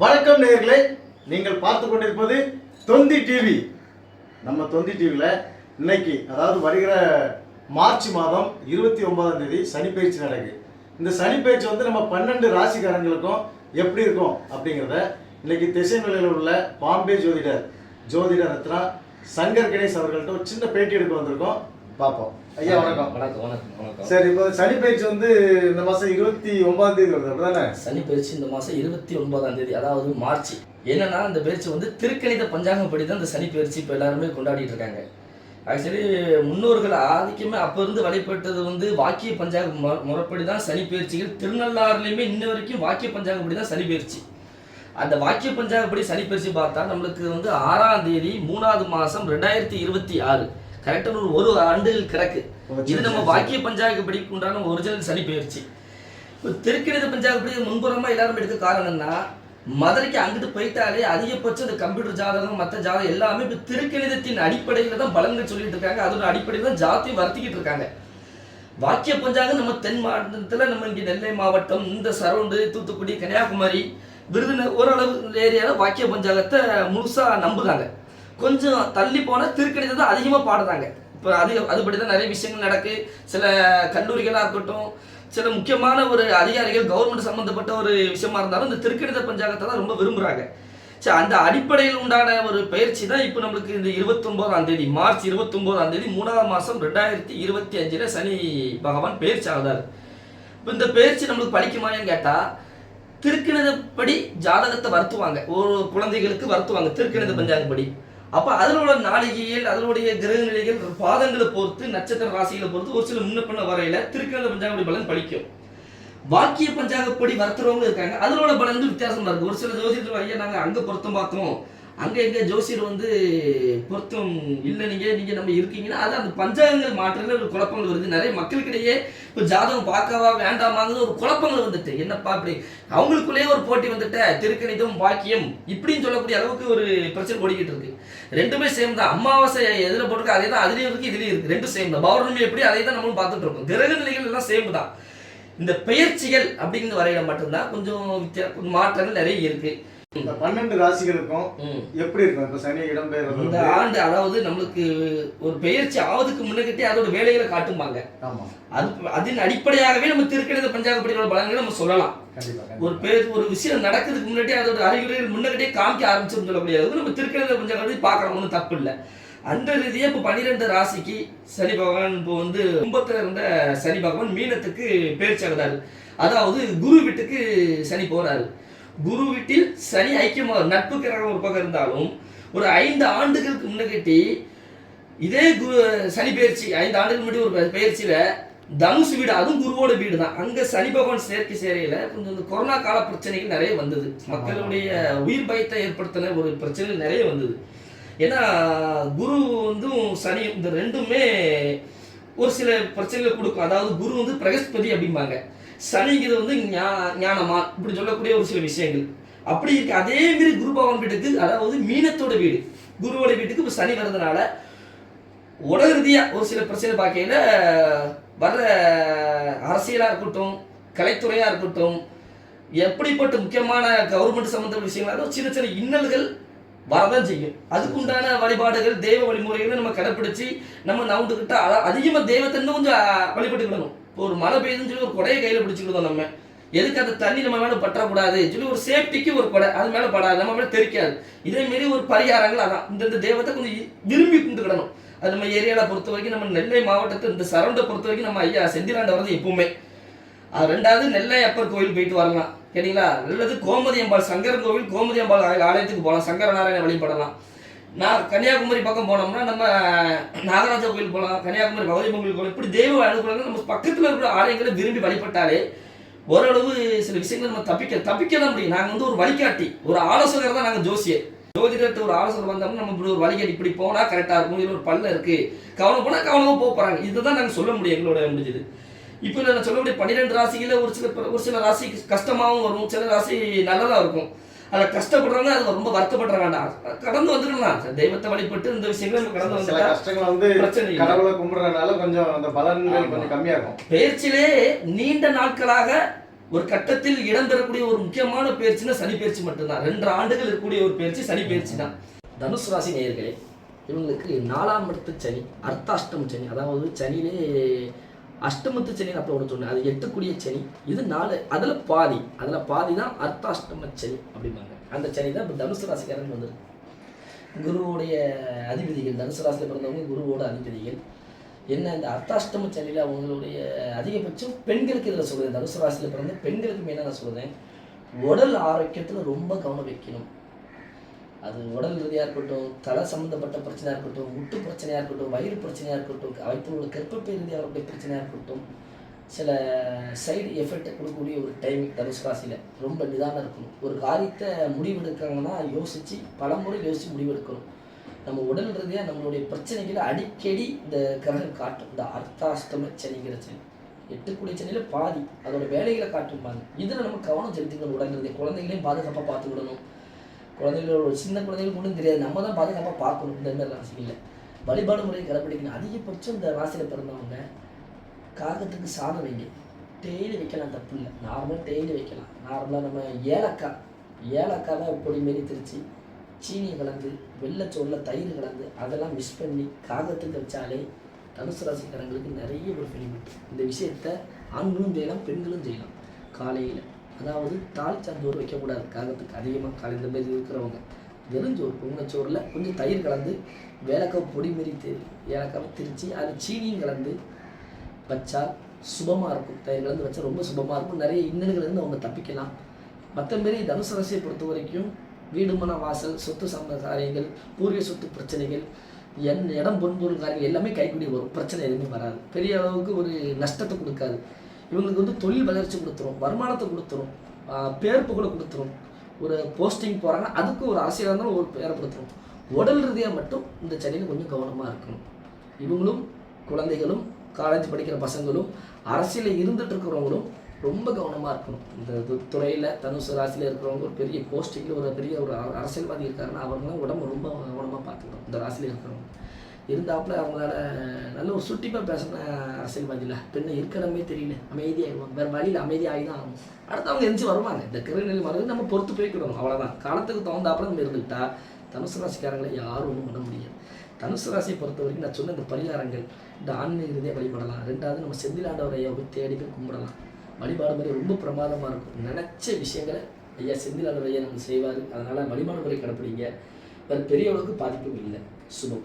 வணக்கம் நேயர்களே நீங்கள் பார்த்து கொண்டிருப்பது தொந்தி டிவி. நம்ம தொந்தி டிவியில் இன்னைக்கு அதாவது வருகிற மார்ச் மாதம் இருபத்தி ஒன்பதாம் தேதி சனிப்பயிற்சி நடக்கு இந்த சனிப்பயிற்சி வந்து நம்ம பன்னெண்டு ராசிக்காரங்களுக்கும் எப்படி இருக்கும் அப்படிங்கிறத இன்னைக்கு திசைநிலையில் உள்ள பாம்பே ஜோதிடர் ஜோதிடர் ரத்னா சங்கர் கணேஷ் அவர்கள்ட்ட ஒரு சின்ன பேட்டி எடுக்க வந்திருக்கோம். பார்ப்போம். ஐயா வணக்கம். வணக்கம் வணக்கம் வணக்கம். சரி இப்போ சனிப்பயிற்சி வந்து இந்த மாதம் இருபத்தி ஒன்பதாம் தேதி வருது அப்படிதானே? சனி பயிற்சி இந்த மாதம் இருபத்தி ஒன்பதாம் தேதி அதாவது மார்ச். என்னன்னா இந்த பயிற்சி வந்து திருக்கணித பஞ்சாங்கப்படி தான் இந்த சனி பயிற்சி இப்போ எல்லாருமே கொண்டாடிட்டு இருக்காங்க. ஆக்சுவலி முன்னோர்கள் ஆதிக்கமே அப்போ இருந்து வழிபட்டது வந்து வாக்கிய பஞ்சாங்க முறைப்படி தான் சனி பயிற்சிகள். திருநள்ளாறுலையுமே இன்ன வரைக்கும் வாக்கிய பஞ்சாங்கப்படி தான் சனி பயிற்சி. அந்த வாக்கிய பஞ்சாங்கப்படி சனி பயிற்சி பார்த்தா நம்மளுக்கு வந்து ஆறாம் தேதி மூணாவது மாதம் ரெண்டாயிரத்தி இருபத்தி ஆறு. கரெக்டாக ஒரு ஒரு ஆண்டுகள் கிடக்கு. இது நம்ம வாக்கிய பஞ்சாங்கப்படி உண்டான ஒரிஜினல் சனி பயிற்சி. இப்போ திருக்கணித பஞ்சாங்கப்படி முன்புறமா எல்லாரும் எடுக்க காரணம்னா மதுரைக்கு அங்கிட்டு போயிட்டாலே அதிகபட்சம் இந்த கம்ப்யூட்டர் ஜாதகம் மற்ற ஜாதகம் எல்லாமே இப்போ திருக்கணிதத்தின் அடிப்படையில் தான் பலன்கள் சொல்லிட்டு இருக்காங்க. அதோட அடிப்படையில் தான் ஜாத்தியம் வர்த்திக்கிட்டு இருக்காங்க. வாக்கிய பஞ்சாங்கம் நம்ம தென் மாவட்டத்தில் நம்ம இங்கே நெல்லை மாவட்டம் இந்த சரௌண்டு தூத்துக்குடி கன்னியாகுமரி விருதுநகர் ஓரளவு ஏரியாவில் வாக்கிய பஞ்சாங்கத்தை முழுசாக நம்புறாங்க. கொஞ்சம் தள்ளி போனால் திருக்கணிதத்தை அதிகமாக பாடுறாங்க. இப்போ அதிக அதுபடி தான் நிறைய விஷயங்கள் நடக்கு. சில கல்லூரிகளாக இருக்கட்டும் சில முக்கியமான ஒரு அதிகாரிகள் கவர்மெண்ட் சம்மந்தப்பட்ட ஒரு விஷயமா இருந்தாலும் இந்த திருக்கணித பஞ்சாங்கத்தை தான் ரொம்ப விரும்புகிறாங்க சரி அந்த அடிப்படையில் உண்டான ஒரு பயிற்சி தான் இப்போ நம்மளுக்கு இந்த இருபத்தொம்போதாம் தேதி மார்ச் இருபத்தொம்போதாம் தேதி மூணாவது மாதம் ரெண்டாயிரத்தி இருபத்தி அஞ்சில் சனி பகவான் பயிற்சி ஆகுதார் இப்போ இந்த பயிற்சி நம்மளுக்கு படிக்குமான்னு கேட்டால் திருக்கணிதப்படி ஜாதகத்தை வருத்துவாங்க. ஒரு குழந்தைகளுக்கு வருத்துவாங்க திருக்கணித பஞ்சாங்கப்படி. அப்போ அதில் உள்ள நாளிகைகள் அதனுடைய கிரக நிலைகள் பாதங்களை பொறுத்து நட்சத்திர ராசிகளை பொறுத்து ஒரு சில முன்ன பண்ண வரையில திருக்கணித பஞ்சாங்கப்படி பலன் படிக்கும் வாக்கிய பஞ்சாங்கப்படி வருத்துறவங்க இருக்காங்க. அதனோட பலன் வந்து வித்தியாசமா இருக்கு. ஒரு சில ஜோசியர்கள் ஐயா நாங்கள் அங்கே பொருத்தம் பார்த்தோம். அங்கே எங்கே ஜோசியர் வந்து பொருத்தம் இல்லை நீங்கள் நீங்கள் நம்ம இருக்கீங்கன்னா அது அந்த பஞ்சாங்கங்கள் மாற்றங்கள் ஒரு குழப்பங்கள் வருது. நிறைய மக்களுக்கிடையே இப்போ ஜாதகம் பார்க்கவா வேண்டாமாங்கிறது ஒரு குழப்பங்கள் வந்துட்டு. என்னப்பா அப்படி அவங்களுக்குள்ளேயே ஒரு போட்டி வந்துட்ட. திருக்கணிதம் பாக்கியம் இப்படின்னு சொல்லக்கூடிய அளவுக்கு ஒரு பிரச்சனை ஓடிக்கிட்டு இருக்கு. ரெண்டுமே சேம் தான். அமாவாசை எதில் போட்டிருக்கு அதே தான் அதுலேயும் இருக்கு இதுலேயும் இருக்குது ரெண்டும் சேம் தான். பௌர்ணமி எப்படி அதே தான் நம்மளும் பார்த்துட்டு இருக்கோம். கிரக நிலைகள் எல்லாம் சேம் தான். இந்த பெயர்ச்சிகள் அப்படிங்கிற வரையில மட்டும்தான் கொஞ்சம் வித்தியா மாற்றங்கள் நிறைய இருக்குது இந்த பன்னெண்டு ராசிகளுக்கும். எப்படி இருக்கும்? இப்ப சனி இடம்பெயர்றது இந்த? ஆண்டு அதாவது நம்மளுக்கு ஒரு பெயர்ச்சி ஆவதுக்கு முன்னகிட்டே அதோட வேலைகளை காட்டும்பாங்க. ஆமா. அது அதன் அடிப்படையாகவே நம்ம திருக்கணித பஞ்சாங்கப்படியோட பலன்களை நம்ம சொல்லலாம். ஒரு. பேர் ஒரு விஷயம் நடக்கிறதுக்கு முன்னாடி அதோட அறிகுறிகள் முன்னகிட்டே காமிக்க ஆரம்பிச்சிருந்து சொல்லக்கூடிய அளவுக்கு நம்ம திருக்கணித பஞ்சாங்கப்படி பார்க்குறோம். ஒன்றும் தப்பு இல்லை. அந்த ரீதியாக இப்போ பன்னிரெண்டு ராசிக்கு சனி பகவான் இப்போ வந்து கும்பத்தில் இருந்த சனி பகவான் மீனத்துக்கு பேர்ச்சி அதாவது குரு வீட்டுக்கு சனி போறாரு. குரு வீட்டில் சனி ஐக்கியமாக நட்பு கிரகம் ஒரு பக்கம் இருந்தாலும் ஒரு ஐந்து ஆண்டுகளுக்கு முன்னகட்டி இதே குரு சனி பயிற்சி ஐந்து ஆண்டுகள் முன்னாடி ஒரு பயிற்சியில தனுசு வீடு அதுவும் குருவோட வீடு தான் அங்க சனி பகவான் சேர்க்கை சேரையில கொஞ்சம் இந்த கொரோனா கால பிரச்சனைகள் நிறைய வந்தது. மக்களுடைய உயிர் பயத்தை ஏற்படுத்தின ஒரு பிரச்சனைகள் நிறைய வந்தது. ஏன்னா குரு வந்து சனி இந்த ரெண்டுமே ஒரு சில பிரச்சனைகளை கொடுக்கும். அதாவது குரு வந்து பிரகஸ்பதி அப்படிம்பாங்க. சனிங்கிறது வந்து ஞா- ஞானமா? இப்படி சொல்லக்கூடிய ஒரு சில விஷயங்கள். அப்படி இருக்கு அதே மாதிரி குரு பகவான் வீட்டுக்கு அதாவது மீனத்தோட வீடு. குருவோட வீட்டுக்கு இப்போ சனி வர்றதுனால உலக ஒரு சில பிரச்சனை பார்க்கையில் வர்ற அரசியலாக இருக்கட்டும் கலைத்துறையாக இருக்கட்டும் எப்படிப்பட்ட முக்கியமான கவர்மெண்ட் சம்மந்தப்பட்ட விஷயங்களாக சின்ன சின்ன இன்னல்கள் வரதான் செய்யும். அதுக்குண்டான வழிபாடுகள் தெய்வ வழிமுறைகளை நம்ம கடைப்பிடிச்சு நம்ம நவுண்டுக்கிட்ட அதிகமாக அதிகமா தெய்வத்தை இன்னும் கொஞ்சம் வழிபட்டு வழிபட்டுக்கிடணும். ஒரு மழை பெய்யுதுன்னு சொல்லி ஒரு கொடையை கையில் பிடிச்சிக்கிட்டோம் நம்ம. எதுக்கு அந்த தண்ணி நம்ம மேலே பற்றக்கூடாது? சொல்லி ஒரு சேஃப்டிக்கு ஒரு கொடை அது மேலே படாது நம்ம மேலே தெரிக்காது. இதே மாரி ஒரு பரிகாரங்கள் அதான். இந்த தெய்வத்தை கொஞ்சம் விரும்பி கும்பிட்டுக்கிடணும். அது நம்ம ஏரியாவில் பொறுத்த வரைக்கும் நம்ம நெல்லை மாவட்டத்தை இந்த சரௌண்டை பொறுத்த வரைக்கும் நம்ம ஐயா செந்திலாண்ட வரது எப்பவுமே. அது ரெண்டாவது நெல்லை அப்பர் கோயில் போயிட்டு வரலாம். கேட்டிங்களா? நல்லது கோமதி அம்பாள் சங்கரன் கோவில் கோமதி அம்பாள் ஆலயத்துக்கு போகலாம். சங்கர நாராயண வழிபடலாம். நான் கன்னியாகுமரி பக்கம் போனோம்னா நம்ம நாகராஜா கோயில் போகலாம் கன்னியாகுமரி பகவதி கோயில் போகலாம் இப்படி தெய்வ அனுகூலங்கள் நம்ம பக்கத்தில் இருக்கிற ஆலயங்களை விரும்பி வழிபட்டாலே ஓரளவு சில விஷயங்களை நம்ம தப்பிக்க தப்பிக்க தான் முடியும். நாங்கள் வந்து ஒரு வழிகாட்டி ஒரு ஆலோசகர் தான் நாங்கள் ஜோசியர். ஜோதிடத்தை ஒரு ஆலோசனை வந்தோம்னா நம்ம இப்படி ஒரு வழிகாட்டி இப்படி போனால் கரெக்டாக இருக்கும் இதில் ஒரு பள்ளம் இருக்குது கவனம் போனால் கவனமாக போக போகிறாங்க இதுதான் நாங்கள் சொல்ல முடியும் எங்களோட முடிஞ்சது. இப்போ நான் சொல்லக்கூடிய பன்னிரெண்டு ராசிகளில் ஒரு சில ஒரு சில ராசி கஷ்டமாகவும் வரும் சில ராசி நல்லதாக இருக்கும். அதில் கஷ்டப்படுறவங்க அது ரொம்ப வருத்தப்படுற வேண்டாம் கடந்து வந்துடலாம் தெய்வத்தை வழிபட்டு இந்த விஷயங்களை நம்ம கடந்து வந்துட்டா கஷ்டங்கள் வந்து பிரச்சனை. கடவுளை கும்பிடுறதுனால கொஞ்சம் அந்த பலன்கள். கொஞ்சம் கம்மியாகும் பெயர்ச்சியிலே நீண்ட நாட்களாக ஒரு கட்டத்தில் இடம்பெறக்கூடிய ஒரு முக்கியமான பயிற்சினா சனி பயிற்சி மட்டும்தான் ரெண்டு ஆண்டுகள் இருக்கக்கூடிய ஒரு பயிற்சி சனி பயிற்சி தான் தனுசு ராசி நேயர்களே இவங்களுக்கு நாலாம் இடத்து சனி அர்த்தாஷ்டம சனி அதாவது சனியிலே அஷ்டமத்து சனி அப்போ ஒன்று சொன்னேன். அது எட்டுக்குடிய சனி. இது நாலு அதில் பாதி. அதில் பாதி தான் அர்த்தாஷ்டம சனி அப்படிம்பாங்க. அந்த சனி தான் இப்போ தனுசு ராசிக்காரன் வந்துருக்கு. குருவுடைய அதிபதிகள் தனுசு ராசியில் பிறந்தவங்க குருவோட அதிபதிகள். என்ன இந்த அர்த்தாஷ்டம சனியில் அவங்களுடைய அதிகபட்சம் பெண்களுக்கு இதில் சொல்கிறேன் தனுசு ராசியில் பிறந்த பெண்களுக்கு மெயினாக நான் சொல்கிறேன் உடல் ஆரோக்கியத்தில் ரொம்ப கவனம் வைக்கணும். அது உடல் ரீதியாக இருக்கட்டும் தலை சம்மந்தப்பட்ட பிரச்சனையாக இருக்கட்டும் முட்டு பிரச்சனையாக இருக்கட்டும் வயிறு பிரச்சனையாக இருக்கட்டும் வயிற்றில் உள்ள ரீதியாக இருக்கக்கூடிய பிரச்சனையாக இருக்கட்டும் சில சைடு எஃபெக்ட் கொடுக்கக்கூடிய ஒரு டைமிங் தனுசு ராசியில் ரொம்ப நிதானம் இருக்கணும். ஒரு காரியத்தை முடிவெடுக்கிறாங்கன்னா யோசித்து பலமுறை யோசித்து முடிவெடுக்கணும். நம்ம உடல் ரீதியாக நம்மளுடைய பிரச்சனைகளை அடிக்கடி இந்த கிரகம் காட்டும். இந்த அர்த்தாஷ்டம சனிங்கிற சனி. எட்டுக்குடி சனியில் பாதி அதோட வேலைகளை காட்டும் பாதி. இதில் நம்ம கவனம் செலுத்திக்கணும் உடல் ரீதியாக குழந்தைகளையும் பாதுகாப்பாக பார்த்துக்கிடணும். குழந்தைகளோட சின்ன குழந்தைகள் ஒன்றும் தெரியாது. நம்ம தான் பாதுகாப்பாக பார்க்கணும். இந்த மாதிரி ராசிகளில் வழிபாடு முறையை கடைப்பிடிக்கணும். அதிகபட்சம் இந்த ராசியில் பிறந்தவங்க காகத்துக்கு சாதம் வைங்க. டெய்லி வைக்கலாம் தப்பு இல்லை நார்மலாக டெய்லி வைக்கலாம். நார்மலாக நம்ம ஏலக்காய். ஏலக்காவை பொடி மாரி திருச்சி சீனி கலந்து வெள்ளைச்சோறில் தயிர் கலந்து அதெல்லாம் மிஸ் பண்ணி காகத்துக்கு வச்சாலே தனுசு ராசிக்காரங்களுக்கு நிறைய ஒரு பெனிஃபிட் இந்த விஷயத்த ஆண்களும் செய்யலாம் பெண்களும் செய்யலாம். காலையில் அதாவது தாளிச்சாந்தோறு வைக்கக்கூடாது. காரணத்துக்கு அதிகமாக காலை இந்த மாதிரி இருக்கிறவங்க வெறுஞ்சோறு பொங்கச்சோறில் கொஞ்சம் தயிர் கலந்து வேலக்காய் பொடி மாரி ஏலக்காவை திரித்து அது சீனியும் கலந்து வச்சா சுபமாக இருக்கும். தயிர் கலந்து வச்சா ரொம்ப சுபமாக இருக்கும். நிறைய இன்னல்களிலிருந்து அவங்க தப்பிக்கலாம். மற்றமாரி தனுசு ராசியை பொறுத்த வரைக்கும் வீடு மன வாசல் சொத்து சம்ப காரியங்கள் பூர்வீக சொத்து பிரச்சனைகள் என் இடம் பொன்பொருள் காரியங்கள் எல்லாமே கைக்கூடி வரும். பிரச்சனை எதுவுமே வராது. பெரிய அளவுக்கு ஒரு நஷ்டத்தை கொடுக்காது. இவங்களுக்கு வந்து தொழில் வளர்ச்சி கொடுத்துரும் வருமானத்தை கொடுத்துரும் ஆஹ் பேர் புகழை கொடுத்துரும். ஒரு போஸ்டிங் போகிறாங்கன்னா அதுக்கு ஒரு அரசியலாக இருந்தாலும் ஒரு பேரை கொடுத்துரும். உடல் ரீதியாக மட்டும் இந்த சென்னையில் கொஞ்சம் கவனமாக இருக்கணும். இவங்களும் குழந்தைகளும் காலேஜ் படிக்கிற பசங்களும் அரசியலில் இருந்துட்டு இருக்கிறவங்களும் ரொம்ப கவனமாக இருக்கணும். இந்த துறையில் தனுசு ராசியில் இருக்கிறவங்க ஒரு பெரிய போஸ்டிங்கில் ஒரு பெரிய ஒரு அரசியல்வாதி இருக்காருன்னா அவங்களாம் உடம்பு ரொம்ப கவனமாக பார்த்துக்கணும். இந்த ராசியில் இருக்கிறவங்க. இருந்தாப்புல அவங்களால நல்ல ஒரு சுட்டிப்பாக பேசின அரசியல்வாதியில் பெண்ணை இருக்கிறமே தெரியல. அமைதியாகிடுவாங்க வேறு வழியில் அமைதியாகி தான் ஆகும் அடுத்து அவங்க எந்திரிச்சு வருவாங்க. இந்த கிரகநிலை மருந்து நம்ம பொறுத்து போய்க்கிடணும். அவ்வளோதான் காலத்துக்கு தகுந்தாப்புல நம்ம இருந்துக்கிட்டா தனுசு ராசிக்காரங்களை யாரும் ஒன்றும் பண்ண முடியாது. தனுசு ராசியை பொறுத்த வரைக்கும் நான் சொன்ன இந்த பரிகாரங்கள் இந்த ஆன்மீக ரீதியாக வழிபடலாம். ரெண்டாவது நம்ம செந்திலாண்டவரையை போய் தேடி போய் கும்பிடலாம். வழிபாடு முறை ரொம்ப பிரமாதமாக இருக்கும். நினச்ச விஷயங்களை ஐயா செந்திலாண்டவர் ஐயா செய்வார். அதனால் வழிபாடு முறை கடைப்பிடிங்க. வேறு பெரிய அளவுக்கு பாதிப்பும் இல்லை. சுபம்.